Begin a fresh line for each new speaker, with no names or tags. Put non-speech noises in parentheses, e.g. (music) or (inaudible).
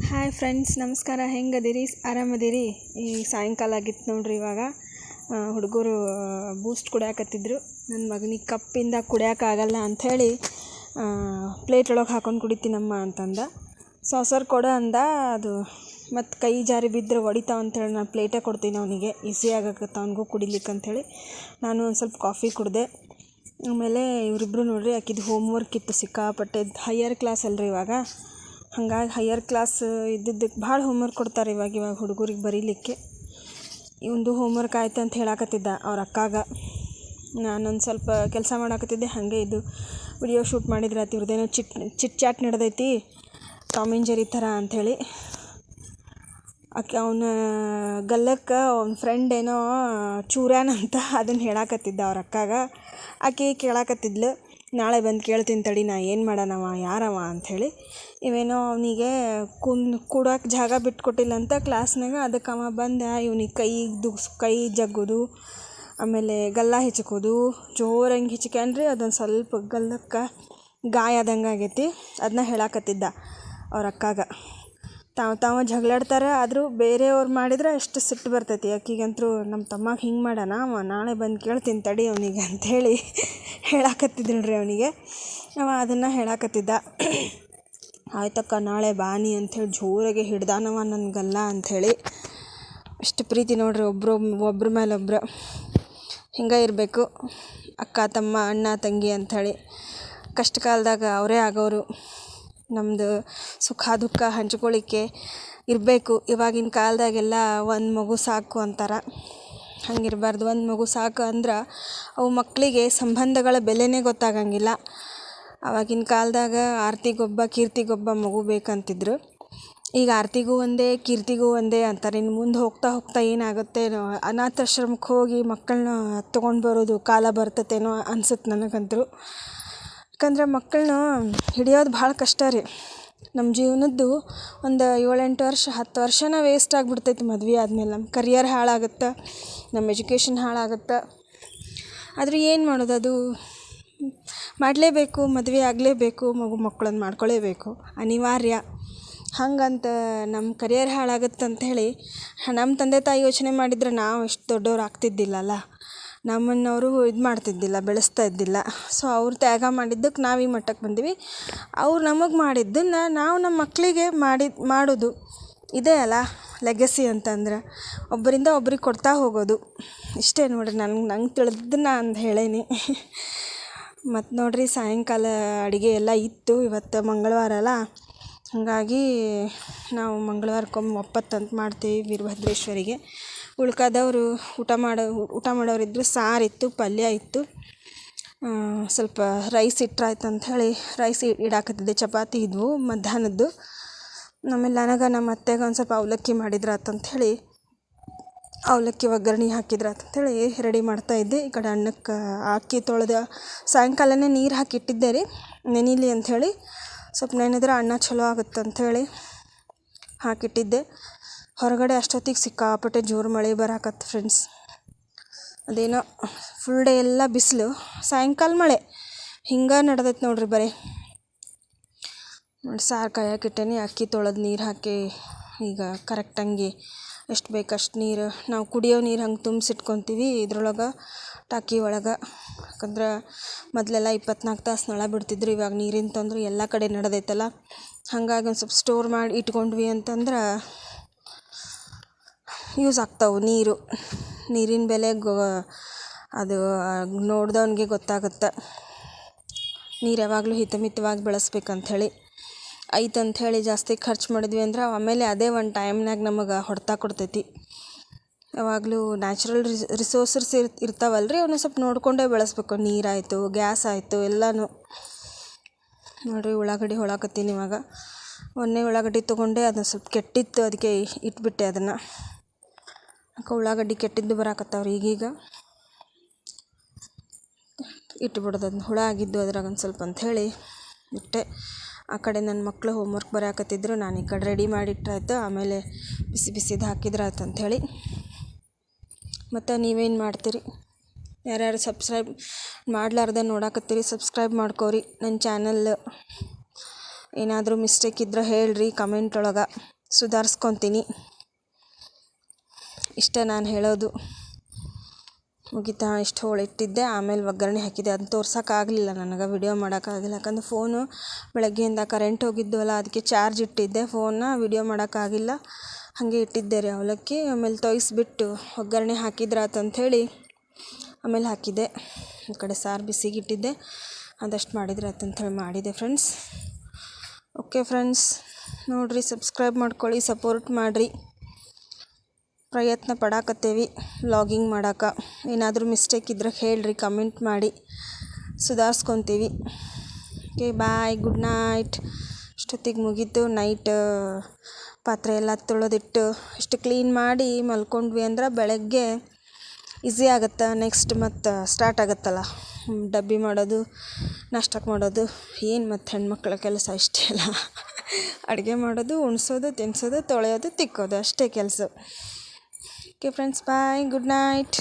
Hi friends, ನಮಸ್ಕಾರ. ಹೆಂಗದಿರಿ? ಆರಾಮದಿರಿ? ಈ ಸಾಯಂಕಾಲ ಆಗಿತ್ತು ನೋಡ್ರಿ ಇವಾಗ. ಹುಡುಗರು ಬೂಸ್ಟ್ ಕುಡಿಯಾಕತ್ತಿದ್ರು. ನನ್ನ ಮಗನಿಗೆ ಕಪ್ಪಿಂದ ಕುಡಿಯೋಕ್ಕಾಗಲ್ಲ ಅಂಥೇಳಿ ಪ್ಲೇಟ್ ಒಳಗೆ ಹಾಕೊಂಡು ಕುಡಿತೀನಮ್ಮ ಅಂತಂದ. ಸಾಸರ್ ಕೊಡು ಅಂದ. ಅದು ಮತ್ತು ಕೈ ಜಾರಿ ಬಿದ್ದರೆ ಹೊಡಿತಾವ ಅಂಥೇಳಿ ನಾನು ಪ್ಲೇಟೇ ಕೊಡ್ತೀನಿ ಅವನಿಗೆ. ಈಸಿ ಆಗಕತ್ತ ಅವನಿಗೂ ಕುಡಿಲಿಕ್ಕೆ ಅಂಥೇಳಿ ನಾನು ಒಂದು ಸ್ವಲ್ಪ ಕಾಫಿ ಕುಡಿದೆ. ಆಮೇಲೆ ಇವರಿಬ್ರು ನೋಡ್ರಿ, ಆಕಿದು ಹೋಮ್ ವರ್ಕ್ ಇತ್ತು ಸಿಕ್ಕಾಪಟ್ಟೆ. ಹೈಯರ್ ಕ್ಲಾಸ್ ಅಲ್ರಿ ಇವಾಗ. ಹಂಗಾಗಿ ಹೈಯರ್ ಕ್ಲಾಸ್ ಇದ್ದಿದ್ದಕ್ಕೆ ಭಾಳ ಹೋಮ್ವರ್ಕ್ ಕೊಡ್ತಾರೆ ಇವಾಗ ಇವಾಗ ಹುಡುಗರಿಗೆ ಬರೀಲಿಕ್ಕೆ. ಇವಂದು ಹೋಮ್ವರ್ಕ್ ಆಯ್ತು ಅಂತ ಹೇಳಾಕತ್ತಿದ್ದ ಅವ್ರ ಅಕ್ಕಾಗ. ನಾನೊಂದು ಸ್ವಲ್ಪ ಕೆಲಸ ಮಾಡಾಕತ್ತಿದ್ದೆ, ಹಾಗೆ ಇದು ವಿಡಿಯೋ ಶೂಟ್ ಮಾಡಿದ್ರೆ ಆತು ಇವ್ರದ್ದೇನೋ ಚಿಟ್ ಚಿಟ್ ಚಾಟ್ ನಡೆದೈತಿ ಟಾಮ್ ಆ್ಯಂಡ್ ಜೆರಿ ಥರ ಅಂಥೇಳಿ ಆಕೆ ಅವನ ಗಲ್ಲಕ್ಕೆ ಅವ್ನ ಫ್ರೆಂಡ್ ಏನೋ ಚೂರ್ಯಾನ ಅಂತ ಅದನ್ನು ಹೇಳಾಕತ್ತಿದ್ದ ಅವ್ರ ಅಕ್ಕಾಗ. ಆಕೆ ಕೇಳಾಕತ್ತಿದ್ಲು, ನಾಳೆ ಬಂದು ಕೇಳ್ತೀನಿ ತಡಿ, ನಾ ಏನು ಮಾಡೋಣವ, ಯಾರವ ಅಂಥೇಳಿ ಇವೇನೋ ಅವನಿಗೆ ಕುನ್ ಕೂಡಕ್ಕೆ ಜಾಗ ಬಿಟ್ಕೊಟ್ಟಿಲ್ಲ ಅಂತ ಕ್ಲಾಸ್ನಾಗ ಅದಕ್ಕೆ ಅವ ಬಂದ, ಇವ್ನಿಗೆ ಕೈ ದುಗ್ಸ್, ಕೈ ಜಗ್ಗೋದು, ಆಮೇಲೆ ಗಲ್ಲ ಹಿಚ್ಕೋದು, ಜೋರಂಗೆ ಹಿಚ್ಕ್ಯಾನ್ರಿ ಅದೊಂದು ಸ್ವಲ್ಪ ಗಲ್ಲಕ್ಕೆ ಗಾಯ ಆದಂಗೆ ಆಗೈತಿ ಅದನ್ನ ಹೇಳಾಕತ್ತಿದ್ದ ಅವ್ರ ಅಕ್ಕಾಗ. ತಾವು, ತಾವ ಜಗಳಾಡ್ತಾರೆ ಆದರೂ ಬೇರೆಯವ್ರು ಮಾಡಿದ್ರೆ ಎಷ್ಟು ಸಿಟ್ಟು ಬರ್ತೈತಿ ಆಕಿಗಂತೂ ನಮ್ಮ ತಮ್ಮಗೆ ಹಿಂಗೆ ಮಾಡೋಣ, ಅವ ನಾಳೆ ಬಂದು ಕೇಳ್ತೀನಿ ತಡಿ ಅವನಿಗೆ ಅಂಥೇಳಿ (laughs) ಹೇಳಾಕತ್ತಿದ್ಳು ರೀ ಅವನಿಗೆ. ಅವ ಅದನ್ನು ಹೇಳಾಕತ್ತಿದ್ದ. ಆಯ್ತಕ್ಕ, ನಾಳೆ ಬಾನಿ ಅಂಥೇಳಿ ಜೋರಾಗೆ ಹಿಡ್ದಾನವ ನನಗಲ್ಲ ಅಂಥೇಳಿ. ಅಷ್ಟು ಪ್ರೀತಿ ನೋಡ್ರಿ ಒಬ್ಬರು ಒಬ್ರ ಮೇಲೆ ಒಬ್ರು ಹಿಂಗೆ ಇರಬೇಕು. ಅಕ್ಕ, ತಮ್ಮ, ಅಣ್ಣ, ತಂಗಿ ಅಂಥೇಳಿ. ಕಷ್ಟ ಕಾಲದಾಗ ಅವರೇ ಆಗೋರು. ನಮ್ಮದು ಸುಖ, ದುಃಖ ಹಂಚ್ಕೊಳ್ಳಿಕ್ಕೆ ಇರಬೇಕು. ಇವಾಗಿನ ಕಾಲದಾಗೆಲ್ಲ ಒಂದು ಮಗು ಸಾಕು ಅಂತಾರೆ. ಹಂಗಿರಬಾರ್ದು. ಒಂದು ಮಗು ಸಾಕು ಅಂದ್ರೆ ಅವು ಮಕ್ಕಳಿಗೆ ಸಂಬಂಧಗಳ ಬೆಲೆನೇ ಗೊತ್ತಾಗಂಗಿಲ್ಲ. ಆವಾಗಿನ ಕಾಲದಾಗ ಆರ್ತಿಗೊಬ್ಬ, ಕೀರ್ತಿಗೊಬ್ಬ ಮಗು ಬೇಕಂತಿದ್ರು. ಈಗ ಆರ್ತಿಗೂ ಒಂದೇ, ಕೀರ್ತಿಗೂ ಒಂದೇ ಅಂತಾರೆ. ಇನ್ನು ಮುಂದೆ ಹೋಗ್ತಾ ಹೋಗ್ತಾ ಏನಾಗುತ್ತೇನೋ ಅನಾಥಾಶ್ರಮಕ್ಕೆ ಹೋಗಿ ಮಕ್ಕಳನ್ನ ತೊಗೊಂಡು ಬರೋದು, ಕಾಲ ಬರ್ತತೇನೋ ಅನ್ಸುತ್ತೆ ನನಗಂತೂ. ಯಾಕಂದ್ರೆ ಮಕ್ಕಳನ್ನ ಹಿಡಿಯೋದು ಭಾಳ ಕಷ್ಟ ರೀ. ನಮ್ಮ ಜೀವನದ್ದು ಒಂದು ಏಳೆಂಟು ವರ್ಷ, ಹತ್ತು ವರ್ಷನ ವೇಸ್ಟ್ ಆಗಿಬಿಡ್ತೈತಿ ಮದುವೆ ಆದಮೇಲೆ. ನಮ್ಮ ಕರಿಯರ್ ಹಾಳಾಗುತ್ತೆ, ನಮ್ಮ ಎಜುಕೇಷನ್ ಹಾಳಾಗುತ್ತೆ. ಆದರೆ ಏನು ಮಾಡೋದು ಅದು? ಮಾಡಲೇಬೇಕು, ಮದುವೆ ಆಗಲೇಬೇಕು, ಮಗು ಮಕ್ಕಳನ್ನು ಮಾಡ್ಕೊಳ್ಳೇಬೇಕು ಅನಿವಾರ್ಯ. ಹಂಗಂತ ನಮ್ಮ ಕರಿಯರ್ ಹಾಳಾಗುತ್ತೆ ಅಂಥೇಳಿ ನಮ್ಮ ತಂದೆ ತಾಯಿ ಯೋಚನೆ ಮಾಡಿದ್ರೆ ನಾವು ಇಷ್ಟು ದೊಡ್ಡವ್ರು ಆಗ್ತಿದ್ದಿಲ್ಲಲ್ಲ. ನಮ್ಮನ್ನು ಅವರು ಇದು ಮಾಡ್ತಿದ್ದಿಲ್ಲ, ಬೆಳೆಸ್ತಾ ಇದ್ದಿಲ್ಲ. ಸೊ ಅವ್ರು ತ್ಯಾಗ ಮಾಡಿದ್ದಕ್ಕೆ ನಾವು ಈ ಮಟ್ಟಕ್ಕೆ ಬಂದೀವಿ. ಅವ್ರು ನಮಗೆ ಮಾಡಿದ್ದನ್ನು ನಾವು ನಮ್ಮ ಮಕ್ಕಳಿಗೆ ಮಾಡಿದ ಮಾಡೋದು. ಇದೇ ಅಲ್ಲ ಲೆಗಸಿ ಅಂತಂದ್ರೆ. ಒಬ್ಬರಿಂದ ಒಬ್ರಿಗೆ ಕೊಡ್ತಾ ಹೋಗೋದು. ಇಷ್ಟೇ ನೋಡಿರಿ, ನನ್ಗೆ, ನಂಗೆ ತಿಳಿದನ್ನ ಅಂದು ಹೇಳೇನಿ. ಮತ್ತು ನೋಡಿರಿ ಸಾಯಂಕಾಲ ಅಡುಗೆ ಎಲ್ಲ ಇತ್ತು ಇವತ್ತು ಮಂಗಳವಾರ ಅಲ್ಲ. ಹಾಗಾಗಿ ನಾವು ಮಂಗಳವಾರಕ್ಕೊಮ್ಮೆ ಒಪ್ಪತ್ತು ಅಂತ ಮಾಡ್ತೀವಿ ವೀರಭದ್ರೇಶ್ವರಿಗೆ. ಉಳ್ಕಾದವರು ಊಟ ಮಾಡೋ, ಊಟ ಮಾಡೋರಿದ್ದರು ಸಾರಿತ್ತು ಪಲ್ಯ ಇತ್ತು. ಸ್ವಲ್ಪ ರೈಸ್ ಇಟ್ರಾಯ್ತು ಹೇಳಿ ರೈಸ್ ಇಡಾಕತ್ತಿದ್ದೆ. ಚಪಾತಿ ಇದ್ವು, ಮಧ್ಯಾಹ್ನದ್ದು. ಆಮೇಲೆ ನನಗೆ ನಮ್ಮ ಅತ್ತೆಗೆ ಒಂದು ಸ್ವಲ್ಪ ಅವಲಕ್ಕಿ ಮಾಡಿದ್ರಾತು ಅಂಥೇಳಿ ಅವಲಕ್ಕಿ ಒಗ್ಗರ್ಣೆ ಹಾಕಿದ್ರೆ ಅಂಥೇಳಿ ರೆಡಿ ಮಾಡ್ತಾಯಿದ್ದೆ ಈ ಕಡೆ ಅನ್ನಕ್ಕೆ ಅಕ್ಕಿ ತೊಳೆದ ಸಾಯಂಕಾಲನೇ ನೀರು ಹಾಕಿ ಇಟ್ಟಿದ್ದೆ ರೀ. ನೆನೀಲಿ ಅಂಥೇಳಿ ಸ್ವಲ್ಪ ನೆನೆದ್ರೆ ಅನ್ನ ಚಲೋ ಆಗುತ್ತೆ ಅಂಥೇಳಿ ಹಾಕಿಟ್ಟಿದ್ದೆ. ಹೊರಗಡೆ ಅಷ್ಟೊತ್ತಿಗೆ ಸಿಕ್ಕಾಪಟ್ಟೆ ಜೋರು ಮಳೆ ಬರಾಕತ್ತು ಫ್ರೆಂಡ್ಸ್ ಅದೇನೋ ಫುಲ್ ಡೇ ಎಲ್ಲ ಬಿಸಿಲು, ಸಾಯಂಕಾಲ ಮಳೆ. ಹಿಂಗೆ ನಡೆದೈತೆ ನೋಡ್ರಿ ಬರೀ. ನೋಡಿ ಸಾರು ಕಾಯಕ್ಕಿಟ್ಟೇನಿ ಅಕ್ಕಿ ತೊಳೆದು ನೀರು ಹಾಕಿ ಈಗ ಕರೆಕ್ಟಂಗೆ ಎಷ್ಟು ಬೇಕು ಅಷ್ಟು ನೀರು. ನಾವು ಕುಡಿಯೋ ನೀರು ಹಂಗೆ ತುಂಬಿಸಿಟ್ಕೊತೀವಿ. ಇದ್ರೊಳಗೆ ಟಾಕಿ ಒಳಗೆ. ಯಾಕಂದ್ರೆ ಮೊದಲೆಲ್ಲ ಇಪ್ಪತ್ನಾಲ್ಕು ತಾಸು ನಳ ಬಿಡ್ತಿದ್ರು. ಇವಾಗ ನೀರಿನ ತೊಂದರೆ ಎಲ್ಲ ಕಡೆ ನಡೆದೈತಲ್ಲ. ಹಾಗಾಗಿ ಒಂದು ಸ್ವಲ್ಪ ಸ್ಟೋರ್ ಮಾಡಿ ಇಟ್ಕೊಂಡ್ವಿ ಅಂತಂದ್ರೆ ಯೂಸ್ ಆಗ್ತಾವೆ ನೀರು. ನೀರಿನ ಬೆಲೆ ಅದು ನೋಡ್ದವ್ನಿಗೆ ಗೊತ್ತಾಗುತ್ತೆ. ನೀರು ಯಾವಾಗಲೂ ಹಿತಮಿತವಾಗಿ ಬಳಸ್ಬೇಕಂಥೇಳಿ ಐತೆ ಅಂಥೇಳಿ ಜಾಸ್ತಿ ಖರ್ಚು ಮಾಡಿದ್ವಿ ಅಂದ್ರೆ ಆಮೇಲೆ ಅದೇ ಒಂದು ಟೈಮ್ನಾಗ ನಮಗೆ ಹೊಡೆತ ಕೊಡ್ತೈತಿ. ಯಾವಾಗಲೂ ನ್ಯಾಚುರಲ್ ರಿಸ್ ರಿಸೋರ್ಸಸ್ ಇರ್ ಇರ್ತಾವಲ್ಲ ರೀ ಅವನ್ನ ಸ್ವಲ್ಪ ನೋಡಿಕೊಂಡೇ ಬೆಳೆಸ್ಬೇಕು. ನೀರಾಯಿತು ಗ್ಯಾಸ್ ಆಯಿತು, ಎಲ್ಲನೂ. ನೋಡಿರಿ ಉಳ್ಳಾಗಡ್ಡಿ ಹೊಳಾಕತ್ತೀನಿ ಇವಾಗ. ಒಂದೇ ಉಳ್ಳಾಗಡ್ಡಿ ತೊಗೊಂಡೆ, ಅದನ್ನ ಸ್ವಲ್ಪ ಕೆಟ್ಟಿತ್ತು ಅದಕ್ಕೆ ಇಟ್ಬಿಟ್ಟೆ ಅದನ್ನು. ಯಾಕೆ ಉಳ್ಳಾಗಡ್ಡಿ ಕೆಟ್ಟಿದ್ದು ಬರಾಕತ್ತಾವ್ರಿ ಈಗೀಗ. ಇಟ್ಬಿಡೋದು ಅದನ್ನ ಹುಳ ಆಗಿದ್ದು ಅದ್ರಾಗ ಒಂದು ಸ್ವಲ್ಪ ಅಂಥೇಳಿ ಇಟ್ಟೆ. ಆ ಕಡೆ ನನ್ನ ಮಕ್ಕಳು ಹೋಮ್ ಹೋಮ್ವರ್ಕ್ ಬರೆಯಾಕತ್ತಿದ್ರು ನಾನು ಈ ಕಡೆ ರೆಡಿ ಮಾಡಿಟ್ರಾಯ್ತು, ಆಮೇಲೆ ಬಿಸಿ ಬಿಸಿದು ಹಾಕಿದ್ರಾಯ್ತು ಅಂಥೇಳಿ ಮತ್ತು ನೀವೇನು ಮಾಡ್ತೀರಿ? ಯಾರ್ಯಾರು ಸಬ್ಸ್ಕ್ರೈಬ್ ಮಾಡ್ಲಾರ್ದೆ ನೋಡಾಕತ್ತೀರಿ ಸಬ್ಸ್ಕ್ರೈಬ್ ಮಾಡ್ಕೋರಿ. ನನ್ನ ಚಾನಲ್ ಏನಾದರೂ ಮಿಸ್ಟೇಕ್ ಇದ್ರೆ ಹೇಳ್ರಿ ಕಮೆಂಟ್ ಒಳಗೆ ಸುಧಾರಿಸ್ಕೊತೀನಿ. ಇಷ್ಟ ನಾನು ಹೇಳೋದು. ಮುಗಿತಾ, ಇಷ್ಟು ಹೋಳು ಇಟ್ಟಿದ್ದೆ ಆಮೇಲೆ ಒಗ್ಗರಣೆ ಹಾಕಿದೆ. ಅದನ್ನ ತೋರ್ಸೋಕ್ಕಾಗಲಿಲ್ಲ. ನನಗೆ ವಿಡಿಯೋ ಮಾಡೋಕ್ಕಾಗಿಲ್ಲ ಯಾಕಂದ್ರೆ ಫೋನು ಬೆಳಗ್ಗೆಯಿಂದ ಕರೆಂಟ್ ಹೋಗಿದ್ದು ಅಲ್ಲ ಅದಕ್ಕೆ ಚಾರ್ಜ್ ಇಟ್ಟಿದ್ದೆ. ಫೋನ್ನ ವಿಡಿಯೋ ಮಾಡೋಕ್ಕಾಗಿಲ್ಲ. ಹಾಗೆ ಇಟ್ಟಿದ್ದೆ ರೀ ಅವಲಕ್ಕಿ. ಆಮೇಲೆ ತೊಯ್ಸ್ಬಿಟ್ಟು ಒಗ್ಗರಣೆ ಹಾಕಿದ್ರಾತು ಅಂಥೇಳಿ ಆಮೇಲೆ ಹಾಕಿದ್ದೆ ಈ ಕಡೆ ಸಾರು ಬಿಸಿಗೆ ಇಟ್ಟಿದ್ದೆ ಅದಷ್ಟು ಆತಂಥೇಳಿ ಮಾಡಿದೆ ಫ್ರೆಂಡ್ಸ್ ಓಕೆ ಫ್ರೆಂಡ್ಸ್ ನೋಡಿರಿ ಸಬ್ಸ್ಕ್ರೈಬ್ ಮಾಡ್ಕೊಳ್ಳಿ ಸಪೋರ್ಟ್ ಮಾಡಿರಿ. ಪ್ರಯತ್ನ ಪಡಾಕತ್ತೇವಿ ವ್ಲಾಗಿಂಗ್ ಮಾಡೋಕೆ. ಏನಾದರೂ ಮಿಸ್ಟೇಕ್ ಇದ್ರೆ ಹೇಳ್ರಿ ಕಮೆಂಟ್ ಮಾಡಿ, ಸುಧಾರಿಸ್ಕೊತೀವಿ. ಓಕೆ ಬಾಯ್ ಗುಡ್ ನೈಟ್ ಇಷ್ಟೊತ್ತಿಗೆ ಮುಗೀತು ನೈಟ್ ಪಾತ್ರೆ ಎಲ್ಲ ತೊಳೆದಿಟ್ಟು, ಇಷ್ಟು ಕ್ಲೀನ್ ಮಾಡಿ ಮಲ್ಕೊಂಡ್ವಿ ಅಂದ್ರೆ ಬೆಳಗ್ಗೆ ಈಸಿ ಆಗುತ್ತೆ ನೆಕ್ಸ್ಟ್ ಮತ್ತು ಸ್ಟಾರ್ಟ್ ಆಗುತ್ತಲ್ಲ. ಡಬ್ಬಿ ಮಾಡೋದು ನಾಷ್ಟಕ್ಕೆ ಮಾಡೋದು, ಏನು ಮತ್ತು ಹೆಣ್ಮಕ್ಳ ಕೆಲಸ ಇಷ್ಟೇ ಅಲ್ಲ. ಅಡುಗೆ ಮಾಡೋದು, ಉಣಿಸೋದು ತಿನ್ನಿಸೋದು ತೊಳೆಯೋದು, ತಿಕ್ಕೋದು, ಅಷ್ಟೇ ಕೆಲಸ. Okay friends bye good night